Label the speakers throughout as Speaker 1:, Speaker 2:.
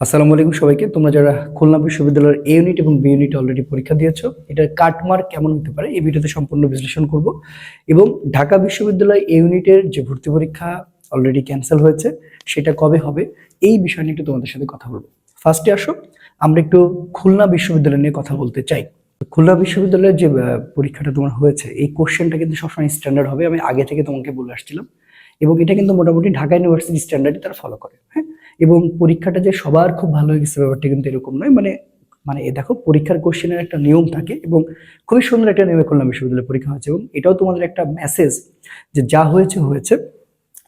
Speaker 1: আসসালামু আলাইকুম সবাইকে। তোমরা যারা খুলনা বিশ্ববিদ্যালয়ের এ ইউনিট এবং বি ইউনিট অলরেডি পরীক্ষা দিয়েছ এটার কাটমার্ক কেমন হতে পারে এই ভিডিওতে সম্পূর্ণ বিশ্লেষণ করব। এবং ঢাকা বিশ্ববিদ্যালয় এ ইউনিটের যে ভর্তি পরীক্ষা অলরেডি ক্যান্সেল হয়েছে, সেটা কবে হবে, এই বিষয় নিয়ে একটু তোমাদের সাথে কথা বলব। ফার্স্টে আসো, আমরা একটু খুলনা বিশ্ববিদ্যালয় নিয়ে কথা বলতে চাই। খুলনা বিশ্ববিদ্যালয়ের যে পরীক্ষাটা তোমার হয়েছে, এই কোশ্চেনটা কিন্তু সবসময় স্ট্যান্ডার্ড হবে, আমি আগে থেকে তোমাকে বলে আসছিলাম। এবং এটা কিন্তু মোটামুটি ঢাকা ইউনিভার্সিটি স্ট্যান্ডার্ডে তারা ফলো করে হ্যাঁ? এবং পরীক্ষাটা যে সবার খুব ভালো হয়ে গেছে ব্যাপারটা কিন্তু এরকম নয়। মানে মানে এ দেখো, পরীক্ষার কোশ্চেনের একটা নিয়ম থাকে এবং খুবই সুন্দর একটা নিয়মে খুলনা বিশ্ববিদ্যালয়ে পরীক্ষা হয়েছে এবং এটাও তোমাদের একটা মেসেজ যে যা হয়েছে হয়েছে।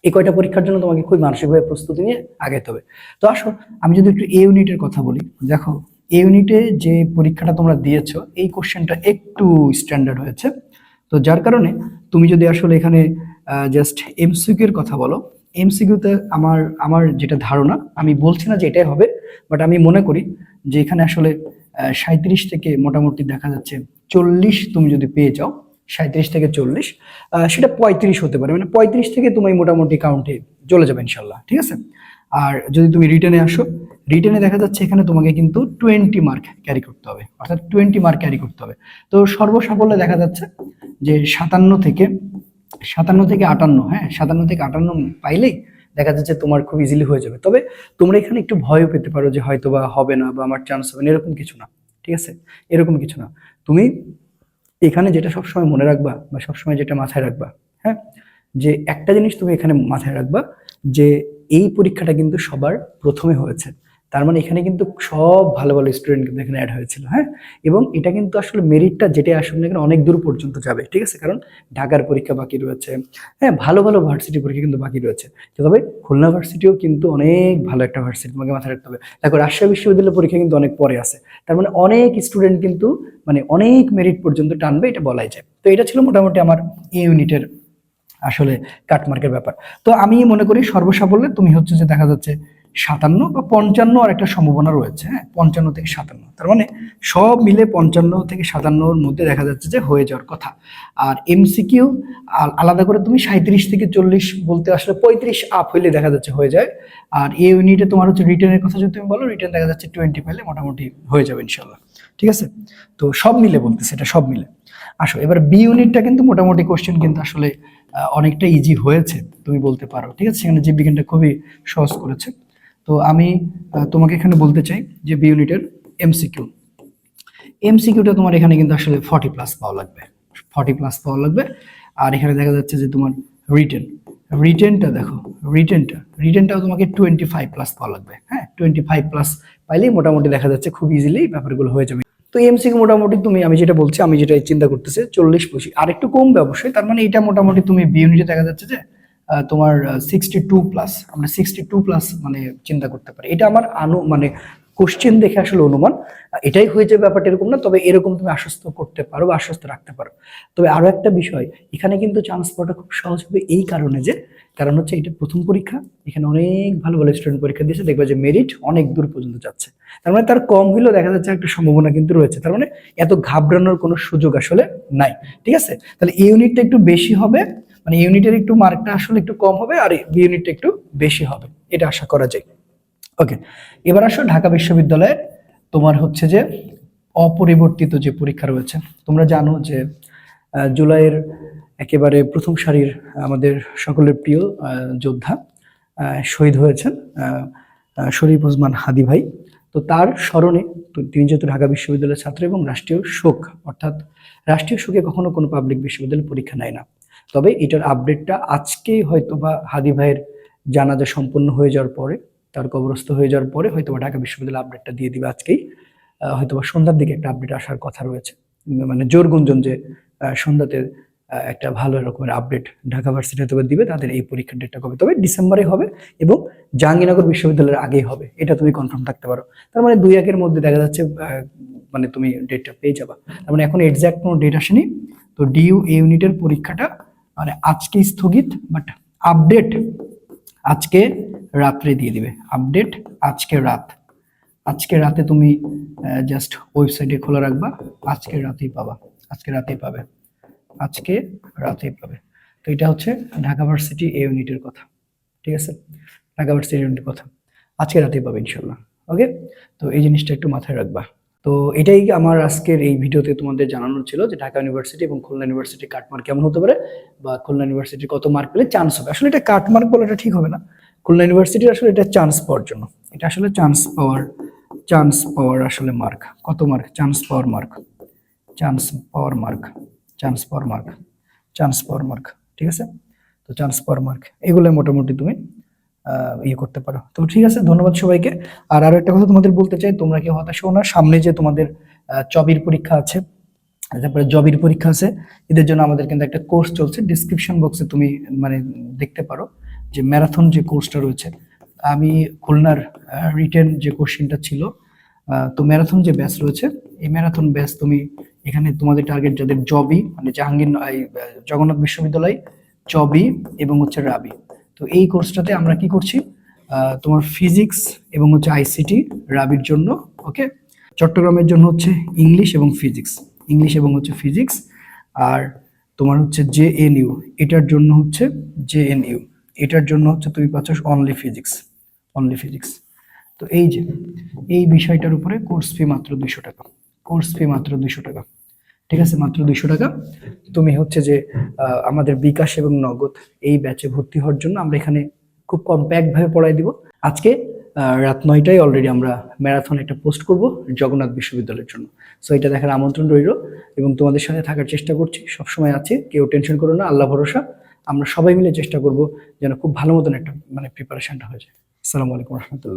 Speaker 1: এই কয়টা পরীক্ষার জন্য তোমাকে খুবই মানসিকভাবে প্রস্তুতি নিয়ে আগাইতে হবে। তো আসো, আমি যদি একটু এ ইউনিটের কথা বলি, দেখো এ ইউনিটে যে পরীক্ষাটা তোমরা দিয়েছ, এই কোশ্চেনটা একটু স্ট্যান্ডার্ড হয়েছে। তো যার কারণে তুমি যদি আসলে এখানে জাস্ট এমসিকিউর কথা বলো। এমসিকিউতে আমার আমার যেটা ধারণা, আমি বলছি না যে এটাই হবে বাট আমি মনে করি যে এখানে আসলে সাঁত্রিশ থেকে মোটামুটি দেখা যাচ্ছে চল্লিশ তুমি যদি পেয়ে যাও সাঁত্রিশ থেকে চল্লিশ সেটা পঁয়ত্রিশ হতে পারে। মানে পঁয়ত্রিশ থেকে তুমি মোটামুটি কাউন্টে চলে যাবে ইনশাল্লাহ, ঠিক আছে? আর যদি তুমি রিটার্নে আসো রিটার্নে দেখা যাচ্ছে এখানে তোমাকে কিন্তু টোয়েন্টি মার্ক ক্যারি করতে হবে, অর্থাৎ টোয়েন্টি মার্ক ক্যারি করতে হবে। তো সর্বসাফল্যে দেখা যাচ্ছে যে সাতান্ন থেকে সাতান্ন থেকে আটান্ন হ্যাঁ সাতান্ন থেকে আটান্ন পাইলেই দেখা যাচ্ছে তোমার খুব ইজিলি হয়ে যাবে। তবে তোমরা এখানে একটু ভয়ও পেতে পারো যে হয়তো বা হবে না বা আমার চান্স হবে না, এরকম কিছু না, ঠিক আছে? এরকম কিছু না। তুমি এখানে যেটা সবসময় মনে রাখবা বা সবসময় যেটা মাথায় রাখবা হ্যাঁ যে একটা জিনিস তুমি এখানে মাথায় রাখবা যে এই পরীক্ষাটা কিন্তু সবার প্রথমে হয়েছে। তার মানে এখানে কিন্তু সব ভালো ভালো স্টুডেন্ট কিন্তু এখানে অ্যাড হয়েছিল হ্যাঁ? এবং এটা কিন্তু আসলে মেরিটটা যেটাই আসলে এখানে অনেক দূর পর্যন্ত যাবে, ঠিক আছে? কারণ ঢাকার পরীক্ষা বাকি রয়েছে হ্যাঁ? ভালো ভালো ভার্সিটি পরীক্ষা কিন্তু বাকি রয়েছে। তবে খুলনা ভার্সিটিও কিন্তু অনেক ভালো একটা ভার্সিটি তোমাকে মাথায় রাখতে হবে। দেখো, রাজশাহী বিশ্ববিদ্যালয়ের পরীক্ষা কিন্তু অনেক পরে আছে। তার মানে অনেক স্টুডেন্ট কিন্তু মানে অনেক মেরিট পর্যন্ত টানবে, এটা বলাই যায়। তো এটা ছিল মোটামুটি আমার এই ইউনিটের আসলে কাটমার্কের ব্যাপার। তো আমি মনে করি সর্বসাফল্যে তুমি হচ্ছে যে দেখা যাচ্ছে সাতান্ন বা পঞ্চান্ন আর একটা সম্ভাবনা রয়েছে হ্যাঁ? পঞ্চান্ন থেকে সাতান্ন। তার মানে সব মিলে পঞ্চান্ন থেকে সাতান্নর মধ্যে দেখা যাচ্ছে যে হয়ে যাওয়ার কথা। আর এমসিকিউ আলাদা করে তুমি সাঁত্রিশ থেকে চল্লিশ বলতে আসলে পঁয়ত্রিশ আপ হইলে দেখা যাচ্ছে হয়ে যায়। আর এ ইউনিটে তোমার হচ্ছে রিটার্নের কথা যদি তুমি বলো রিটার্ন দেখা যাচ্ছে টোয়েন্টি পেলে মোটামুটি হয়ে যাবে ইনশাল্লাহ ঠিক আছে? তো সব মিলে বলতে, সেটা সব মিলে। আসো, এবার বি ইউনিটটা কিন্তু মোটামুটি কোশ্চেন কিন্তু আসলে অনেকটা ইজি হয়েছে, তুমি বলতে পারো। ঠিক আছে? সেখানে জীববিজ্ঞানটা খুবই সহজ করেছে। তো আমি তোমাকে এখানে বলতে চাই যে বি ইউনিটের এমসিকিউ এমসিকিউটা তোমার এখানে কিন্তু আসলে ফর্টি প্লাস পাওয়া লাগবে। ফর্টি প্লাস পাওয়া লাগবে। আর এখানে দেখা যাচ্ছে যে তোমার রিটেন রিটেনটা দেখো রিটেনটা রিটেনটাও তোমাকে টোয়েন্টি ফাইভ প্লাস পাওয়া লাগবে। হ্যাঁ টোয়েন্টি ফাইভ প্লাস পাইলেই মোটামুটি দেখা যাচ্ছে খুব ইজিলি ব্যাপারগুলো হয়ে যাবে। তো এমসিকিউ মোটামুটি তুমি, আমি যেটা বলছি, আমি যেটা চিন্তা করতেছি, চল্লিশ পঁচিশ আর একটু কমবে অবশ্যই, তার মানে এটা মোটামুটি তুমি বি ইউনিটে দেখা যাচ্ছে যে তোমার সিক্সটি টু প্লাস আমরা সিক্সটি টু প্লাস মানে চিন্তা করতে পারি। এটা আমার আনু মানে কোশ্চেন দেখে আসলে অনুমান। এটাই হয়ে যাবে ব্যাপারটা এরকম না, তবে এরকম তুমি আশ্বস্ত করতে পারো বা আশ্বস্ত রাখতে পারো। তবে আরও একটা বিষয়, এখানে কিন্তু চান্স পাওয়াটা খুব সহজ হবে এই কারণে যে, কারণ হচ্ছে এটা প্রথম পরীক্ষা, এখানে অনেক ভালো ভালো স্টুডেন্ট পরীক্ষা দিয়েছে, দেখবে যে মেরিট অনেক দূর পর্যন্ত যাচ্ছে। তার মানে তার কম হলেও দেখা যাচ্ছে একটা সম্ভাবনা কিন্তু রয়েছে। তার মানে এত ঘাবড়ানোর কোনো সুযোগ আসলে নাই, ঠিক আছে? তাহলে এই ইউনিটটা একটু বেশি হবে মানে ইউনিটের একটু মার্কটা আসলে একটু কম হবে আর বি ইউনিটটা একটু বেশি হবে। এটা আশা করা যায়। ওকে এবার আসো ঢাকা বিশ্ববিদ্যালয়ের তোমার হচ্ছে যে অপরিবর্তিত যে পরীক্ষা রয়েছে, তোমরা জানো যে জুলাইয়ের একেবারে প্রথম সারির আমাদের সকলের প্রিয় যোদ্ধা শহীদ হয়েছেন শরীফ ওসমান হাদি ভাই। তো তার স্মরণে তিনি যেহেতু ঢাকা বিশ্ববিদ্যালয়ের ছাত্র এবং রাষ্ট্রীয় শোক, অর্থাৎ রাষ্ট্রীয় শোকে কখনো কোনো পাবলিক বিশ্ববিদ্যালয় পরীক্ষা নেয় না। তবে এটার আপডেটটা আজকেই হয়তো বা হাদি ভাইয়ের জানাজা সম্পন্ন হয়ে যাওয়ার পরে, তার কবরস্থ হয়ে যাওয়ার পরে হয়তো বা ঢাকা বিশ্ববিদ্যালয় আপডেটটা দিয়ে দিবে আজকেই। হয়তো বা সন্ধ্যার দিকে একটা আপডেট আসার কথা রয়েছে। মানে জোর গুঞ্জন যে সন্ধ্যাতে একটা ভালো রকমের আপডেট ঢাকা ভার্সিটি হয়তো দিবে, তাদের এই পরীক্ষার ডেটটা কবে? তবে ডিসেম্বরে হবে এবং জাহাঙ্গীরনগর বিশ্ববিদ্যালয়ের আগেই হবে। এটা তুমি কনফার্ম থাকতে পারো। তার মানে দুই একের মধ্যে দেখা যাচ্ছে মানে তুমি ডেটটা পেয়ে যাবা। তার মানে এখন এক্সাক্ট কোনো ডেট আসেনি। তো ডিইউ এ ইউনিটের পরীক্ষাটা মানে আজকে স্থগিত বাট আপডেট আজকে রাত্রে দিয়ে দিবে। আপডেট আজকে রাত। আজকে রাতে তুমি জাস্ট ওয়েবসাইটে খোলা রাখবা, আজকে রাতেই পাবা। আজকে রাতেই পাবে। আজকে রাতেই পাবে। তো এটা হচ্ছে ঢাকা ভার্সিটি এ ইউনিটের কথা। ঠিক আছে? ঢাকা ভার্সিটি ইউনিটের কথা। আজকে রাতেই পাবে ইনশাল্লাহ ওকে তো এই জিনিসটা একটু মাথায় রাখবা। তো এটাই আমার আজকের এই ভিডিওতে তোমাদের জানানোর ছিল যে ঢাকা ইউনিভার্সিটি এবং খুলনা ইউনিভার্সিটি কাটমার্ক কেমন হতে পারে বা খুলনা ইউনিভার্সিটি কত মার্ক পেলে চান্স হবে। আসলে এটা কাটমার্ক বলাটা ঠিক হবে না। খুলনা ইউনিভার্সিটির আসলে এটা চান্স পাওয়ার জন্য। এটা আসলে চান্স পাওয়ার চান্স পাওয়ার আসলে মার্ক কত মার্ক চান্স পাওয়ার মার্ক চান্স পাওয়ার মার্ক চান্স পাওয়ার মার্ক চান্স পাওয়ার মার্ক ঠিক আছে? তো চান্স পাওয়ার মার্ক এগুলো মোটামুটি তুমি ইয়ে করতে পারো। তো ঠিক আছে, ধন্যবাদ সবাইকে। আর আরও একটা কথা তোমাদের বলতে চাই, তোমরা কি হতাশ হও না। সামনে যে তোমাদের চবির পরীক্ষা আছে, তারপরে জবির পরীক্ষা আছে, এদের জন্য আমাদের কিন্তু একটা কোর্স চলছে। ডিসক্রিপশন বক্সে তুমি মানে দেখতে পারো যে ম্যারাথন যে কোর্সটা রয়েছে। আমি খুলনার রিটেন যে কোশ্চেনটা ছিল তো ম্যারাথন যে ব্যাচ রয়েছে, এই ম্যারাথন ব্যাচ তুমি এখানে তোমাদের টার্গেট যাদের জবি মানে জাহাঙ্গীর জগন্নাথ বিশ্ববিদ্যালয় জবি এবং হচ্ছে রাবি। তো এই কোর্সটাতে আমরা কি করছি? তোমার ফিজিক্স এবং হচ্ছে আইসিটি রাবির জন্য, ওকে? চট্টগ্রামের জন্য হচ্ছে ইংলিশ এবং ফিজিক্স। ইংলিশ এবং হচ্ছে ফিজিক্স আর তোমার হচ্ছে জে এন ইউ। এটার জন্য হচ্ছে জে এন ইউ। এটার জন্য হচ্ছে তুমি পাচ্ছ অনলি ফিজিক্স অনলি ফিজিক্স তো এই যে, এই বিষয়টার উপরে কোর্স ফি মাত্র দুইশো টাকা। কোর্স ফি মাত্র দুইশো টাকা। ঠিক আছে? মাত্র দুইশো টাকা। তুমি হচ্ছে যে আমাদের বিকাশ এবং নগদ এই ব্যাচে ভর্তি হওয়ার জন্য আমরা এখানে খুব কম্প্যাক্ট ভাবে পড়াই দিব। আজকে রাত নয়টায় অলরেডি আমরা ম্যারাথন একটা পোস্ট করব জগন্নাথ বিশ্ববিদ্যালয়ের জন্য। সো এটা দেখার আমন্ত্রণ রইল এবং তোমাদের সাথে থাকার চেষ্টা করছি। সবসময় আছে, কেউ টেনশন করো না, আল্লাহ ভরসা। আমরা সবাই মিলে চেষ্টা করব যেন খুব ভালো মতন একটা মানে প্রিপারেশনটা হয়ে যায়। আসসালামু আলাইকুম রহমতুল্লাহ।